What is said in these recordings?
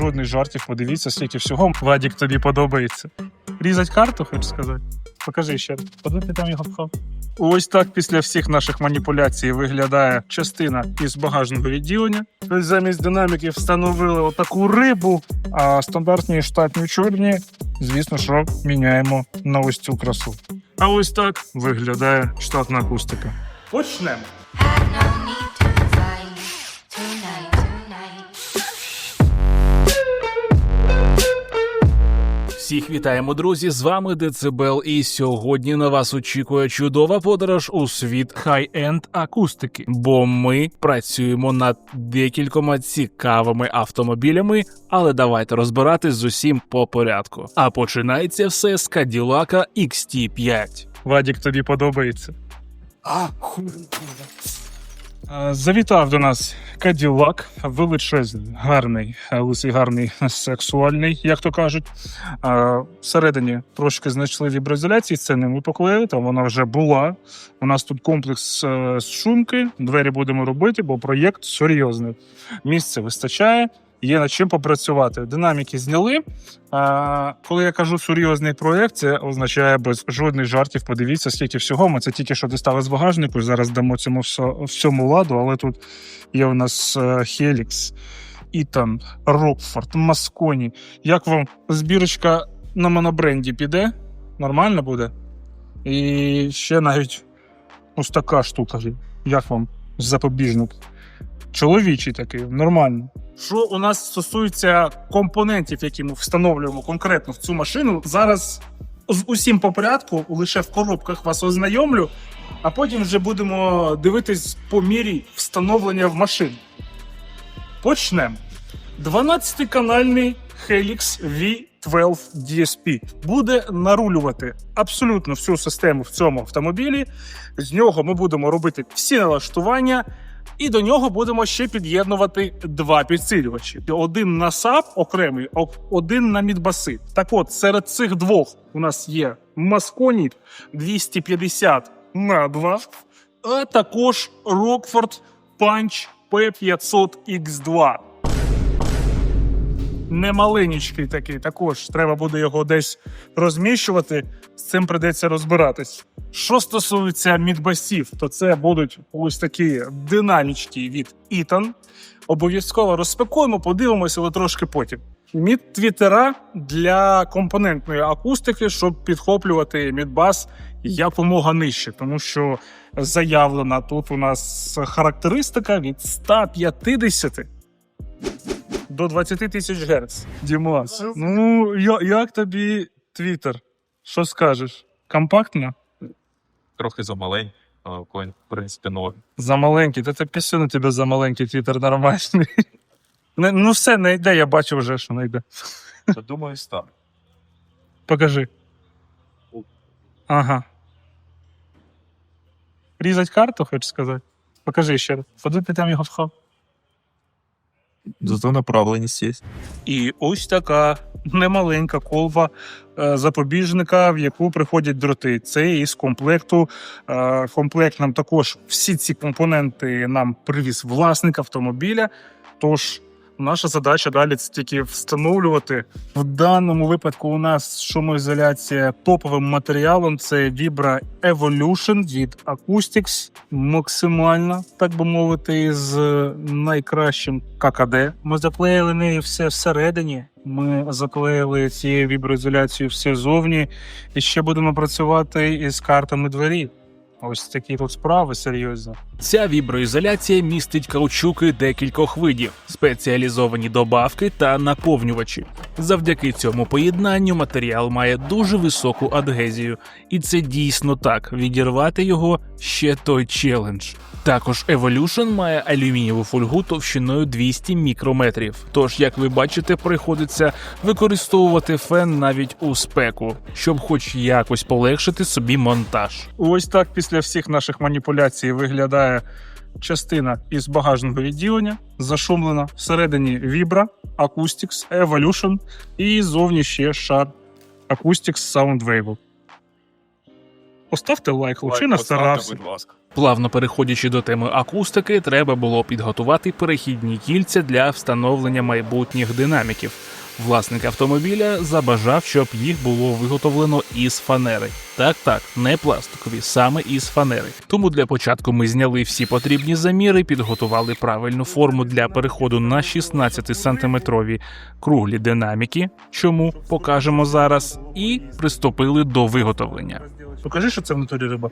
жодних жартів. Подивіться, скільки всього. Вадік тобі подобається. Різать карту, хочу сказати. Покажи ще раз. Куди ти там його пхав? Ось так після всіх наших маніпуляцій виглядає частина із багажного відділення. Тобто замість динаміків встановили отаку рибу, а стандартні штатні чорні, звісно, що міняємо на ось цю красу. А ось так виглядає штатна акустика. Почнемо. Всіх вітаємо, друзі! З вами Децибел, і сьогодні на вас очікує чудова подорож у світ хай-енд акустики. Бо ми працюємо над декількома цікавими автомобілями, але давайте розбиратись з усім по порядку. А починається все з Cadillac XT5. Вадік, тобі подобається. А, Завітав до нас Каділак, величезний, гарний, е, лисий, гарний, сексуальний, як то кажуть. Всередині трошки знайшли віброізоляції, це не ми поклеїли, там вона вже була. У нас тут комплекс е, шумки, двері будемо робити, бо проєкт серйозний. Місця вистачає, є над чим попрацювати. Динаміки зняли. А, коли я кажу серйозний проєкт, це означає без жодних жартів. Подивіться, скільки всього. Ми це тільки що дістали з багажнику. Зараз дамо цьому всьому ладу, але тут є у нас е, Хелікс, Ітан, Рокфорд, Масконі. Як вам збірочка на монобренді піде? Нормально буде? І ще навіть ось така штука. Як вам запобіжник? Чоловічий такий, нормально. Що у нас стосується компонентів, які ми встановлюємо конкретно в цю машину, зараз з усім по порядку, лише в коробках вас ознайомлю, а потім вже будемо дивитись по мірі встановлення в машину. Почнемо. 12-канальний Helix V12 DSP буде нарулювати абсолютно всю систему в цьому автомобілі. З нього ми будемо робити всі налаштування, і до нього будемо ще під'єднувати два підсилювачі: один на САП окремий, один на мідбаси. Так от, серед цих двох у нас є Масконі 250 на 2, а також Rockford Punch P500X2. Немаленький такий, також треба буде його десь розміщувати. З цим придеться розбиратись. Що стосується мідбасів, то це будуть ось такі динамічки від Eaton. Обов'язково розпакуємо, подивимося, але трошки потім. Мід-твітера для компонентної акустики, щоб підхоплювати мідбас якомога нижче, тому що заявлена тут у нас характеристика від 150 до 20 тисяч Гц. Дімас, ну я, як тобі твіттер? Що скажеш? Компактно? трохи замалень, але конь, в принципі, норм. Замаленький, та це пісюн у тебе замаленький твіттер нормальний. Не- Ну, все, не йде, я бачу вже, що не йде. Та думаю, так. Покажи. Ага. Різать карту, хочеш сказати? Покажи ще раз. Куди ти там його вхав? Зато направленість є. І ось така немаленька колба е, запобіжника, в яку приходять дроти. Це із комплекту. Е, Комплект нам також всі ці компоненти нам привіз власник автомобіля. Тож наша задача далі це тільки встановлювати. В даному випадку у нас шумоізоляція топовим матеріалом. Це Vibra Evolution від Acoustics. Максимально, так би мовити, з найкращим ККД. Ми заклеїли неї все всередині. Ми заклеїли цією віброізоляцією все зовні. І ще будемо працювати із картами дверів. Ось такі тут справи серйозно. Ця віброізоляція містить каучуки декількох видів, спеціалізовані добавки та наповнювачі. Завдяки цьому поєднанню матеріал має дуже високу адгезію, і це дійсно так. Відірвати його ще той челендж. Також Evolution має алюмінієву фольгу товщиною 200 мікрометрів. Тож, як ви бачите, приходиться використовувати фен навіть у спеку, щоб хоч якось полегшити собі монтаж. Ось так після всіх наших маніпуляцій виглядає частина із багажного відділення, зашумлена всередині Vibra, Acoustics, Evolution і зовні ще шар Acoustics Soundwave. Поставте лайк, хлопчина старався. Будь ласка. Плавно переходячи до теми акустики, треба було підготувати перехідні кільця для встановлення майбутніх динаміків. Власник автомобіля забажав, щоб їх було виготовлено із фанери. Так, так, не пластикові, саме із фанери. Тому для початку ми зняли всі потрібні заміри, підготували правильну форму для переходу на 16 сантиметрові круглі динаміки, чому покажемо зараз, і приступили до виготовлення. Покажи, що це в натурі риба.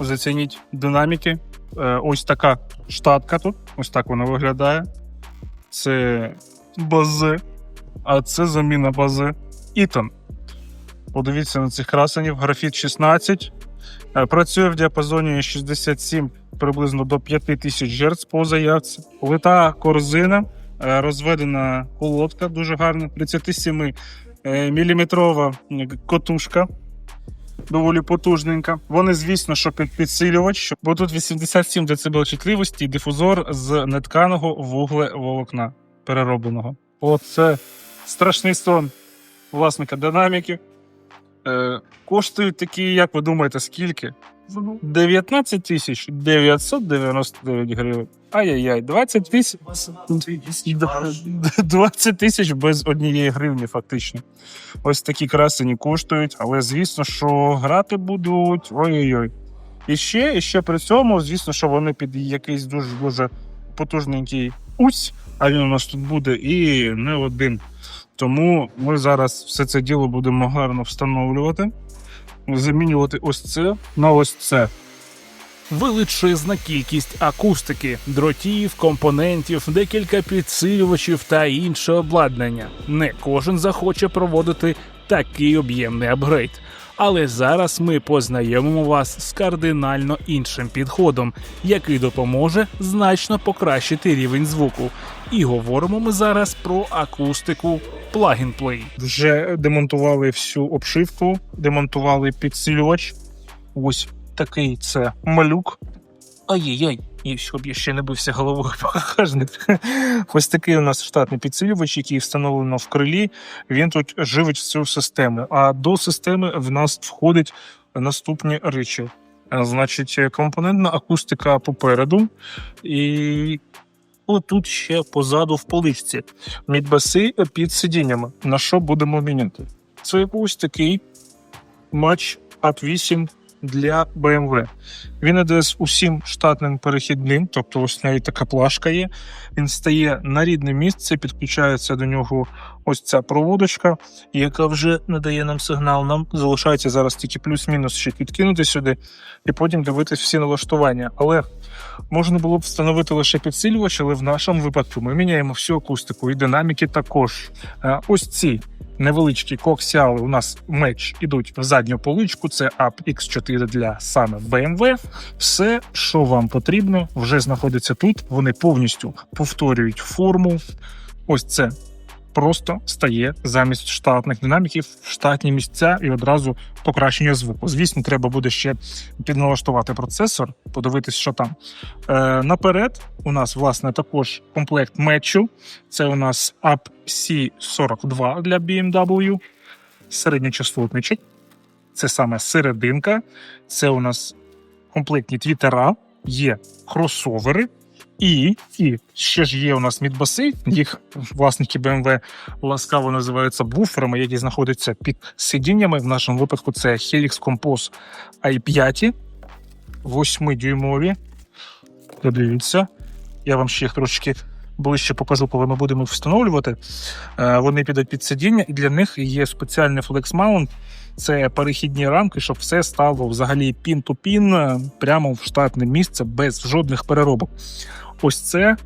Зацініть динаміки. Е, Ось така штатка тут. Ось так вона виглядає. Це бази, а це заміна бази Ітон. Подивіться на цих красенів. Графіт 16. Е, Працює в діапазоні 67 приблизно до 5000 Гц по заявці. Лита корзина, е, розведена колодка, дуже гарна. 37 міліметрова котушка. Доволі потужненька. Вони, звісно, що під підсилювач, бо тут 87 дБ чутливості дифузор з нетканого вуглеволокна переробленого. Оце страшний сон власника динаміки. Е, коштують такі, як ви думаєте, скільки? 19 тисяч 999 гривень. Ай-яй-яй, 20 тисяч 20 тисяч без однієї гривні, фактично. Ось такі красені коштують, але звісно, що грати будуть ой-ой-ой. І ще, і ще при цьому, звісно, що вони під якийсь дуже дуже потужненький ось, а він у нас тут буде і не один. Тому ми зараз все це діло будемо гарно встановлювати, замінювати ось це на ось це. Величезна кількість акустики, дротів, компонентів, декілька підсилювачів та інше обладнання. Не кожен захоче проводити такий об'ємний апгрейд. Але зараз ми познайомимо вас з кардинально іншим підходом, який допоможе значно покращити рівень звуку. І говоримо ми зараз про акустику Plug and Play. Вже демонтували всю обшивку, демонтували підсилювач. Ось такий це малюк. Ай-яй-яй, і щоб я ще не бився головою багажник. Ось такий у нас штатний підсилювач, який встановлено в крилі. Він тут живить всю систему. А до системи в нас входять наступні речі. Значить, компонентна акустика попереду, і отут ще позаду в поличці. Мідбаси під сидіннями. На що будемо міняти? Це ось такий матч at 8 для BMW. Він іде з усім штатним перехідним, тобто ось навіть така плашка є. Він стає на рідне місце, підключається до нього ось ця проводочка, яка вже надає нам сигнал. Нам залишається зараз тільки плюс-мінус ще підкинути сюди і потім дивитись всі налаштування. Але можна було б встановити лише підсилювач, але в нашому випадку ми міняємо всю акустику і динаміки також. Е, Ось ці невеличкі коксіали у нас меч ідуть в задню поличку. Це ап X4 для саме BMW. Все, що вам потрібно, вже знаходиться тут. Вони повністю повторюють форму. Ось це. Просто стає замість штатних динаміків в штатні місця і одразу покращення звуку. Звісно, треба буде ще підналаштувати процесор, подивитись, що там. Е, наперед, у нас власне також комплект мечу. Це у нас Up C42 для BMW, середньочастотничок. Це саме серединка. Це у нас комплектні твітера, є кросовери. І, і ще ж є у нас мідбаси, їх власники BMW ласкаво називаються буферами, які знаходяться під сидіннями. В нашому випадку це Helix Compose i5, 8-дюймові. Подивіться, я вам ще їх трошки ближче покажу, коли ми будемо встановлювати. Е, Вони підуть під сидіння, і для них є спеціальний Flex Mount. Це перехідні рамки, щоб все стало взагалі пін-ту-пін, е, прямо в штатне місце без жодних переробок. Ось це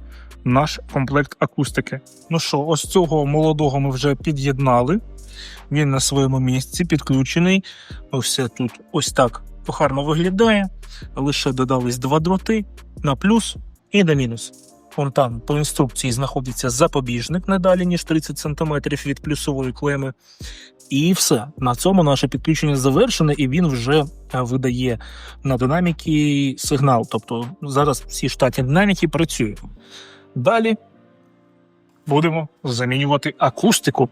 наш комплект акустики. Ну що, ось цього молодого ми вже під'єднали. Він на своєму місці підключений. Все тут ось так гарно виглядає. Лише додались два дроти на плюс і на мінус. Вон там по інструкції знаходиться запобіжник не далі, ніж 30 см від плюсової клеми. І все. На цьому наше підключення завершене, і він вже е, видає на динаміки сигнал. Тобто зараз всі штатні динаміки працюють. Далі будемо замінювати акустику.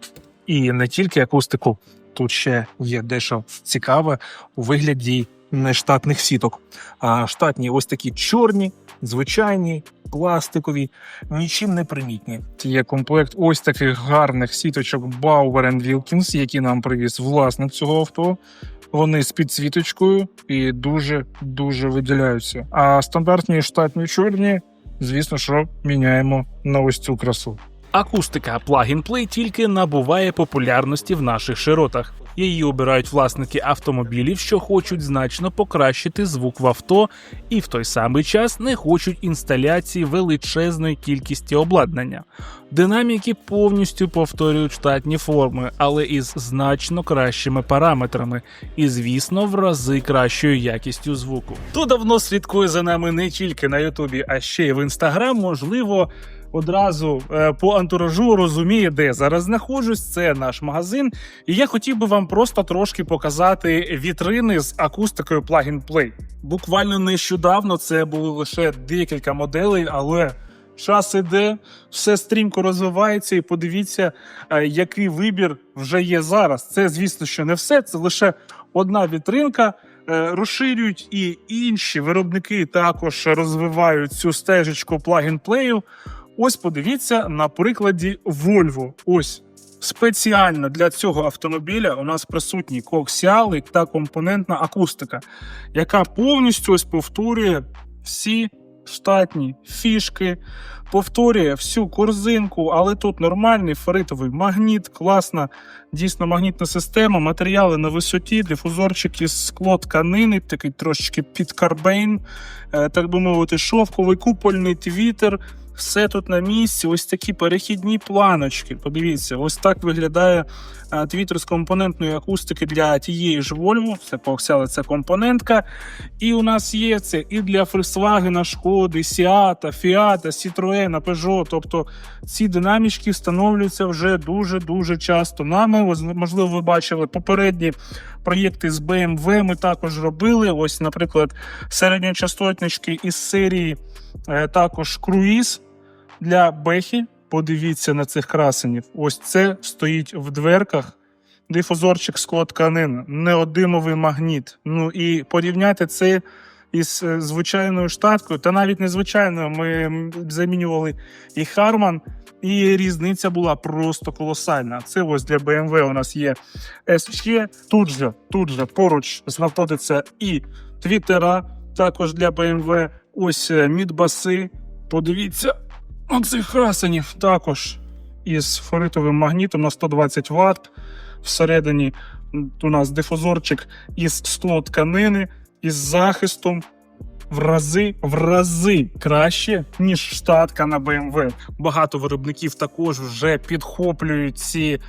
І не тільки акустику, тут ще є дещо цікаве у вигляді нештатних сіток. А штатні ось такі чорні, звичайні, пластикові, нічим не примітні. Є комплект ось таких гарних сіточок Bauer Wilkins, які нам привіз власник цього авто. Вони з підсвіточкою і дуже дуже виділяються. А стандартні штатні чорні, звісно, що міняємо на ось цю красу. Акустика Plug Play тільки набуває популярності в наших широтах. Її обирають власники автомобілів, що хочуть значно покращити звук в авто, і в той самий час не хочуть інсталяції величезної кількості обладнання. Динаміки повністю повторюють штатні форми, але із значно кращими параметрами, і, звісно, в рази кращою якістю звуку. Хто давно слідкує за нами не тільки на Ютубі, а ще й в інстаграм, можливо. Одразу е, по антуражу розуміє, де я зараз знаходжусь. Це наш магазин. І я хотів би вам просто трошки показати вітрини з акустикою Plug Play. Буквально нещодавно це були лише декілька моделей, але час іде, все стрімко розвивається, і подивіться, е, який вибір вже є зараз. Це, звісно, що не все, це лише одна вітринка. Е, Розширюють і інші виробники також розвивають цю стежечку Plug Play. Ось подивіться на прикладі Volvo. Ось спеціально для цього автомобіля у нас присутні коаксіали та компонентна акустика, яка повністю ось повторює всі штатні фішки, повторює всю корзинку, але тут нормальний ферритовий магніт, класна дійсно магнітна система, матеріали на висоті, дифузорчик із скло тканини, такий трошечки під карбейн, е, так би мовити, шовковий купольний твітер. Все тут на місці, ось такі перехідні планочки. Подивіться, ось так виглядає е, твітер з компонентної акустики для тієї ж Volvo. Це коаксіали, це компонентка. І у нас є це і для Volkswagen, Шкоди, Сіата, Fiat, Citroën, Peugeot. Тобто ці динамічки встановлюються вже дуже-дуже часто нами. Можливо, ви бачили попередні проєкти з BMW. Ми також робили. Ось, наприклад, середньочастотнички із серії е, також круїз для Бехі. Подивіться на цих красенів. Ось це стоїть в дверках. Дифузорчик скло тканин, неодимовий магніт. Ну і порівняти це із е, звичайною штаткою, та навіть незвичайною. Ми замінювали і Харман, і різниця була просто колосальна. Це ось для BMW у нас є SC. Тут же, тут же поруч знаходиться і твітера, також для BMW. Ось е, мідбаси. Подивіться, оцих красенів також із форитовим магнітом на 120 Вт. Всередині у нас дифузорчик із скло тканини, із захистом. В рази в рази краще, ніж штатка на BMW. Багато виробників також вже підхоплюють ці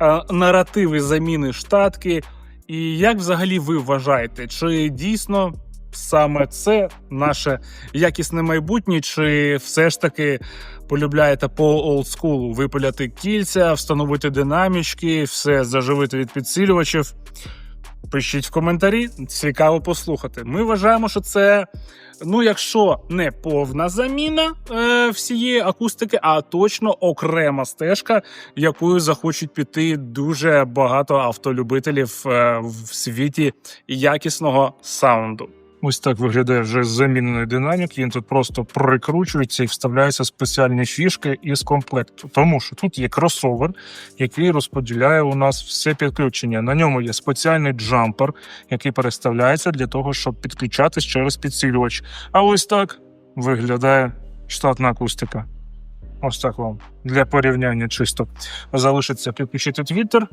е, наративи заміни штатки. І як взагалі ви вважаєте, чи дійсно саме це наше якісне майбутнє, чи все ж таки полюбляєте по олдскулу випиляти кільця, встановити динамічки, все заживити від підсилювачів? Пишіть в коментарі, цікаво послухати. Ми вважаємо, що це, ну, якщо не повна заміна е, всієї акустики, а точно окрема стежка, якою захочуть піти дуже багато автолюбителів е, в світі якісного саунду. Ось так виглядає вже замінений динамік. Він тут просто прикручується і вставляються спеціальні фішки із комплекту. Тому що тут є кросовер, який розподіляє у нас все підключення. На ньому є спеціальний джампер, який переставляється для того, щоб підключатись через підсилювач. А ось так виглядає штатна акустика. Ось так вам для порівняння чисто залишиться підключити твіттер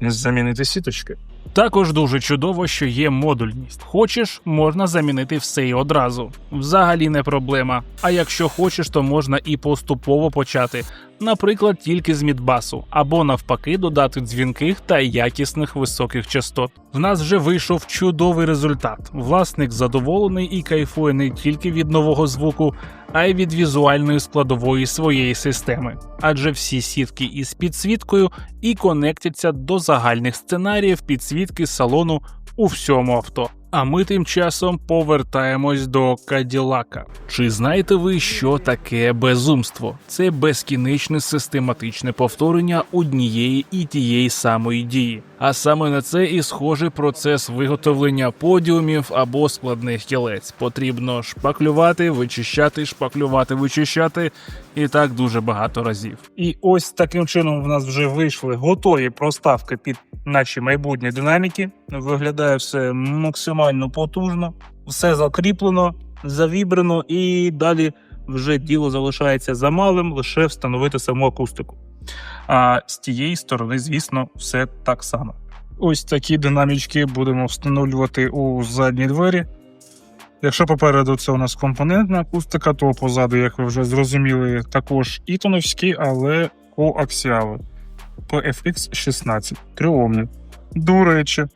і замінити сіточки. Також дуже чудово, що є модульність. Хочеш, можна замінити все і одразу. Взагалі не проблема. А якщо хочеш, то можна і поступово почати. Наприклад, тільки з мідбасу, або навпаки, додати дзвінких та якісних високих частот. В нас вже вийшов чудовий результат. Власник задоволений і кайфує не тільки від нового звуку, а й від візуальної складової своєї системи. Адже всі сітки із підсвіткою і конектяться до загальних сценаріїв підсвітки салону у всьому авто. А ми тим часом повертаємось до Каділака. Чи знаєте ви, що таке безумство? Це безкінечне систематичне повторення однієї і тієї самої дії. А саме на це і схожий процес виготовлення подіумів або складних кілець. Потрібно шпаклювати, вичищати, шпаклювати, вичищати, і так дуже багато разів. І ось таким чином в нас вже вийшли готові проставки під наші майбутні динаміки. Виглядає все максимально потужно, все закріплено, завібрено, і далі вже діло залишається за малим, лише встановити саму акустику. А з тієї сторони, звісно, все так само. Ось такі динамічки будемо встановлювати у задні двері. Якщо попереду це у нас компонентна акустика, то позаду, як ви вже зрозуміли, також ітоновські, але коаксіали PFX 16 трьохомні. До речі,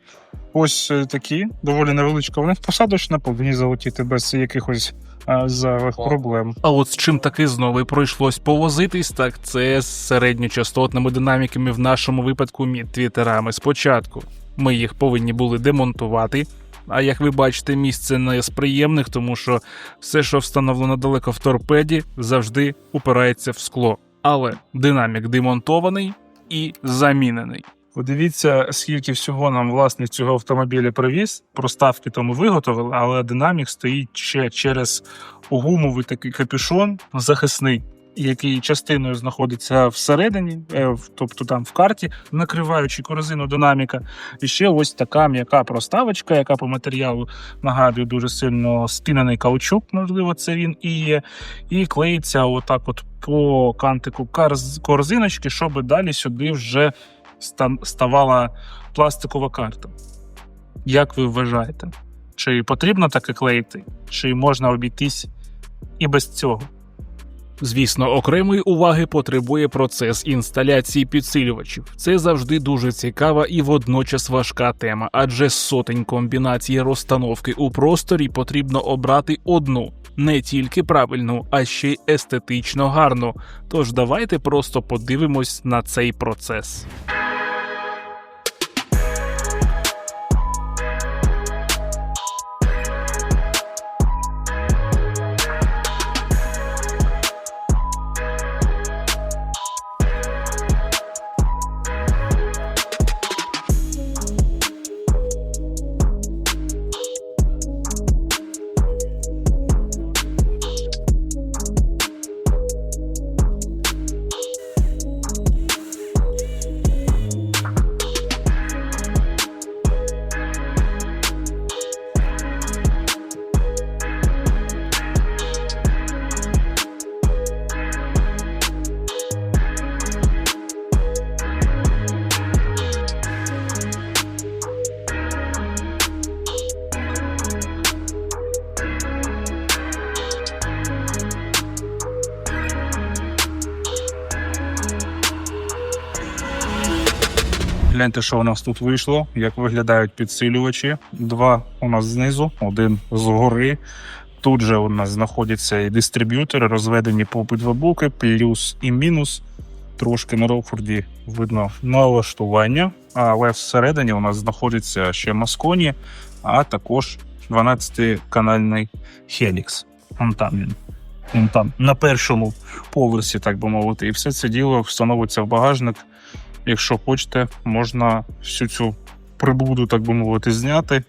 ось е, такі доволі невеличка. У них посадочна, повинні залетіти без якихось а, зайвих проблем. А от з чим таки знову пройшлось повозитись, так це з середньочастотними динаміками в нашому випадку мід-твітерами. Спочатку ми їх повинні були демонтувати. А як ви бачите, місце не з приємних, тому що все, що встановлено далеко в торпеді, завжди упирається в скло. Але динамік демонтований і замінений. Подивіться, скільки всього нам власник цього автомобіля привіз. Проставки тому виготовили, але динамік стоїть ще через гумовий такий капюшон захисний, який частиною знаходиться всередині, е, тобто там в карті, накриваючи корзину динаміка. І ще ось така м'яка проставочка, яка по матеріалу нагадує дуже сильно спінений каучук, можливо, це він і є. І клеїться отак, от по кантику корзиночки, щоб далі сюди вже ставала пластикова карта. Як ви вважаєте? Чи потрібно таке клеїти, чи можна обійтись і без цього? Звісно, окремої уваги потребує процес інсталяції підсилювачів. Це завжди дуже цікава і водночас важка тема, адже сотень комбінацій розстановки у просторі потрібно обрати одну, не тільки правильну, а ще й естетично гарну. Тож давайте просто подивимось на цей процес. Гляньте, що у нас тут вийшло, як виглядають підсилювачі. Два у нас знизу, один згори. Тут же у нас знаходяться і дистриб'ютори, розведені по обидва боки, плюс і мінус. Трошки на Роуфорді видно налаштування, але всередині у нас знаходиться ще Масконі, а також 12-канальний Helix. Вон там він. Вон там, на першому поверсі, так би мовити. І все це діло встановиться в багажник. Якщо хочете, можна всю цю прибуду, так би мовити, зняти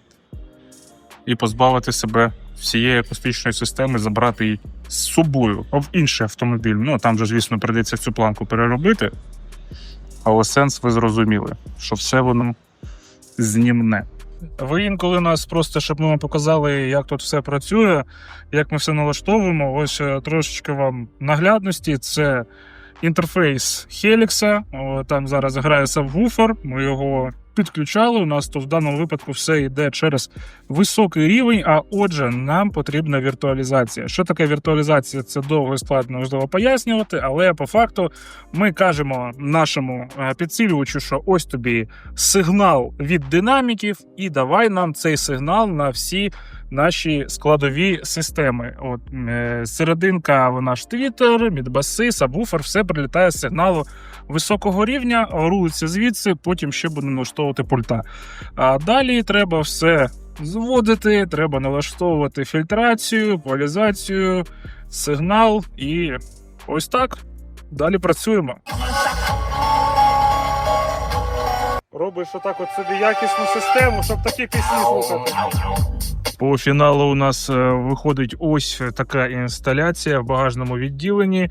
і позбавити себе всієї акустичної системи, забрати її з собою в інший автомобіль. Ну там же, звісно, прийдеться цю планку переробити. Але сенс ви зрозуміли, що все воно знімне. Ви інколи нас просто, щоб ми вам показали, як тут все працює, як ми все налаштовуємо. Ось е, трошечки вам наглядності. Це інтерфейс Helix. Там зараз грає сабвуфер. Ми його підключали. У нас тут в даному випадку все йде через високий рівень. А отже, нам потрібна віртуалізація. Що таке віртуалізація? Це довго і складно можливо пояснювати, але по факту ми кажемо нашому е, підсилювачу, що ось тобі сигнал від динаміків, і давай нам цей сигнал на всі наші складові системи. От е, серединка, вона ж твіттер, мідбаси, сабвуфер, все прилітає з сигналу високого рівня, рулиться звідси, потім ще будемо налаштовувати пульта. А далі треба все зводити, треба налаштовувати фільтрацію, поляризацію, сигнал і ось так. Далі працюємо. Робиш отак от собі якісну систему, щоб такі пісні слухати. По фіналу у нас е, виходить ось така інсталяція в багажному відділенні.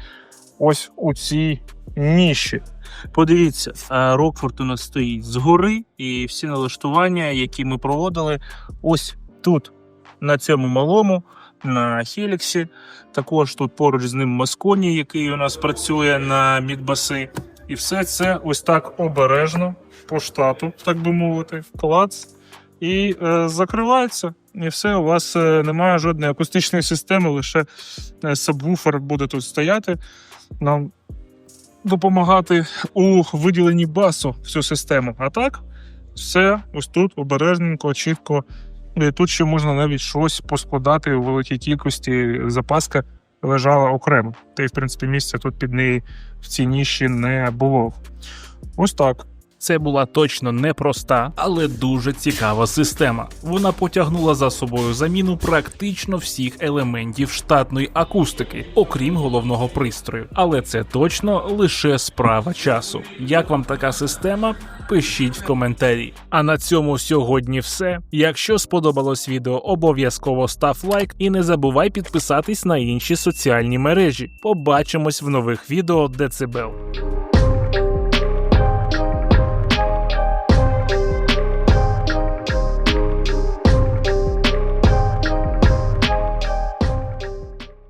Ось у цій ніші. Подивіться, е, Рокфорд у нас стоїть згори, і всі налаштування, які ми проводили, ось тут, на цьому малому, на Хеліксі. Також тут поруч з ним Масконі, який у нас працює на мідбаси. І все це ось так обережно, по штату, так би мовити, клац. І е, закривається. І все, у вас е, немає жодної акустичної системи, лише е, сабвуфер буде тут стояти. Нам допомагати у виділенні басу всю систему. А так, все ось тут обережненько, чітко. І тут ще можна навіть щось поскладати у великій кількості. Запаска лежала окремо. Та й, в принципі, місця тут під неї в цій ніші не було. Ось так. Це була точно непроста, але дуже цікава система. Вона потягнула за собою заміну практично всіх елементів штатної акустики, окрім головного пристрою. Але це точно лише справа часу. Як вам така система? Пишіть в коментарі. А на цьому сьогодні все. Якщо сподобалось відео, обов'язково став лайк і не забувай підписатись на інші соціальні мережі. Побачимось в нових відео Децибел.